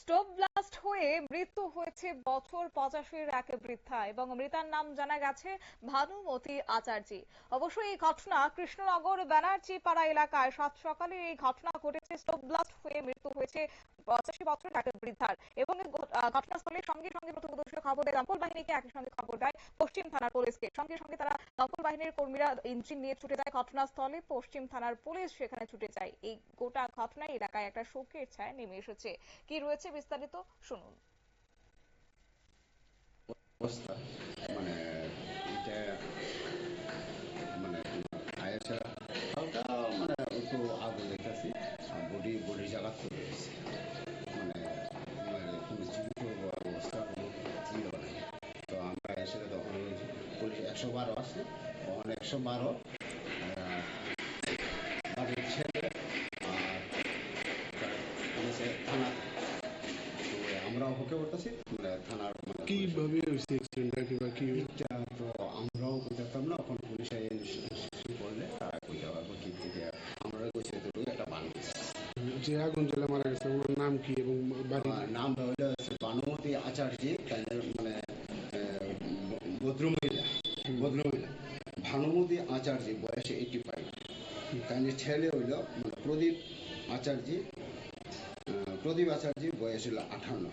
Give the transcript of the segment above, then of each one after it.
Stove blast হয়ে মৃত্যু হয়েছে বছর পঁচাশের এক বৃদ্ধা এবং মৃতার নাম জানা গেছে ভানুমতি আচার্যি। অবশ্যই এই ঘটনা কৃষ্ণনগর ব্যানার্জি পাড়া এলাকায় সাত সকালে এই ঘটনা ঘটেছে। স্টোভ ব্লাস্ট হয়ে মৃত্যু হয়েছে পঁচাশি বছরের এক বৃদ্ধার এবং ঘটনাস্থলের সঙ্গে খবর দেয় দমকল বাহিনীকে একই সঙ্গে খবর দেয় পশ্চিম থানার পুলিশকে। সঙ্গে সঙ্গে তারা দমকল বাহিনীর কর্মীরা ইঞ্জিন নিয়ে ছুটে যায় ঘটনাস্থলে। পশ্চিম থানার পুলিশ সেখানে ছুটে যায়। এই গোটা ঘটনায় এলাকায় একটা শোকের ছায়া নেমে এসেছে। কি রয়েছে বিস্তারিত? শুনুন। মানে এটা মানে হালকা মানে একটু আগুন দেখতেছি আর বডি বডি জায়গা তো পুলিশ একশো বারো আছে। একশো বারো। বাড়ির ছেলে আর তার পুলিশে থানা। আমরা ওকে করতেছি থানার কীভাবে হয়েছে অ্যাক্সিডেন্টটা কিংবা কি? তো আমরাও না পুলিশে করলে তারা কইতে পারব কি থেকে আমরা কইছি তো একটা বাংলাদেশ যে আগুন জ্বলে মারা গেছে ওনার নাম কি এবং নাম হইল বানুমতি আচার্য মানে ভদ্রমহিলা ভদ্রমহিলা। ভানুমতি আচার্য বয়স এইটি ফাইভ তাদের ছেলে হইল মানে প্রদীপ আচার্য প্রদীপ আচার্য বয়স হইল আঠান্ন।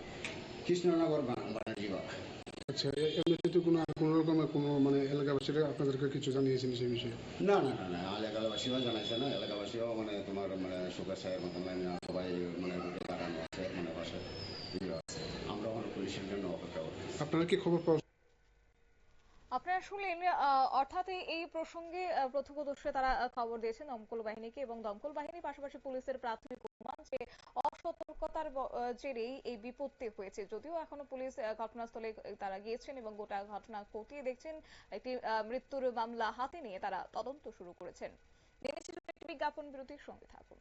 কৃষ্ণনগর বানার্জি বাবা আচ্ছা এমনিতে তো কোনো কোনো রকমের কোনো মানে এলাকাবাসীরা আপনাদেরকে কিছু জানিয়েছেন সেই বিষয়ে? না না না না এলাকাবাসীও জানাইছে না। এলাকাবাসীও মানে তোমার মানে সুগার সাহেব মতন সবাই মানে দাঁড়ানো আছে মানে আমরা ওখানে পুলিশের জন্য অপেক্ষা করি আপনারা কি খবর পাওয়া আপনারা শুনলেন অর্থাৎ এই- প্রসঙ্গে প্রত্যক্ষদর্শী তারা খবর দিয়েছেন দমকল বাহিনীকে এবং দমকল বাহিনী পাশাপাশি পুলিশের প্রাথমিক অনুমান যে অসতর্কতার জেরেই এই বিপত্তি হয়েছে। যদিও এখনও পুলিশ ঘটনাস্থলে তারা গিয়েছেন এবং গোটা ঘটনা খতিয়ে দেখছেন, একটি মৃত্যুর মামলা হাতে নিয়ে তারা তদন্ত শুরু করেছেন। বিজ্ঞাপন বিরতির সঙ্গে থাকুন।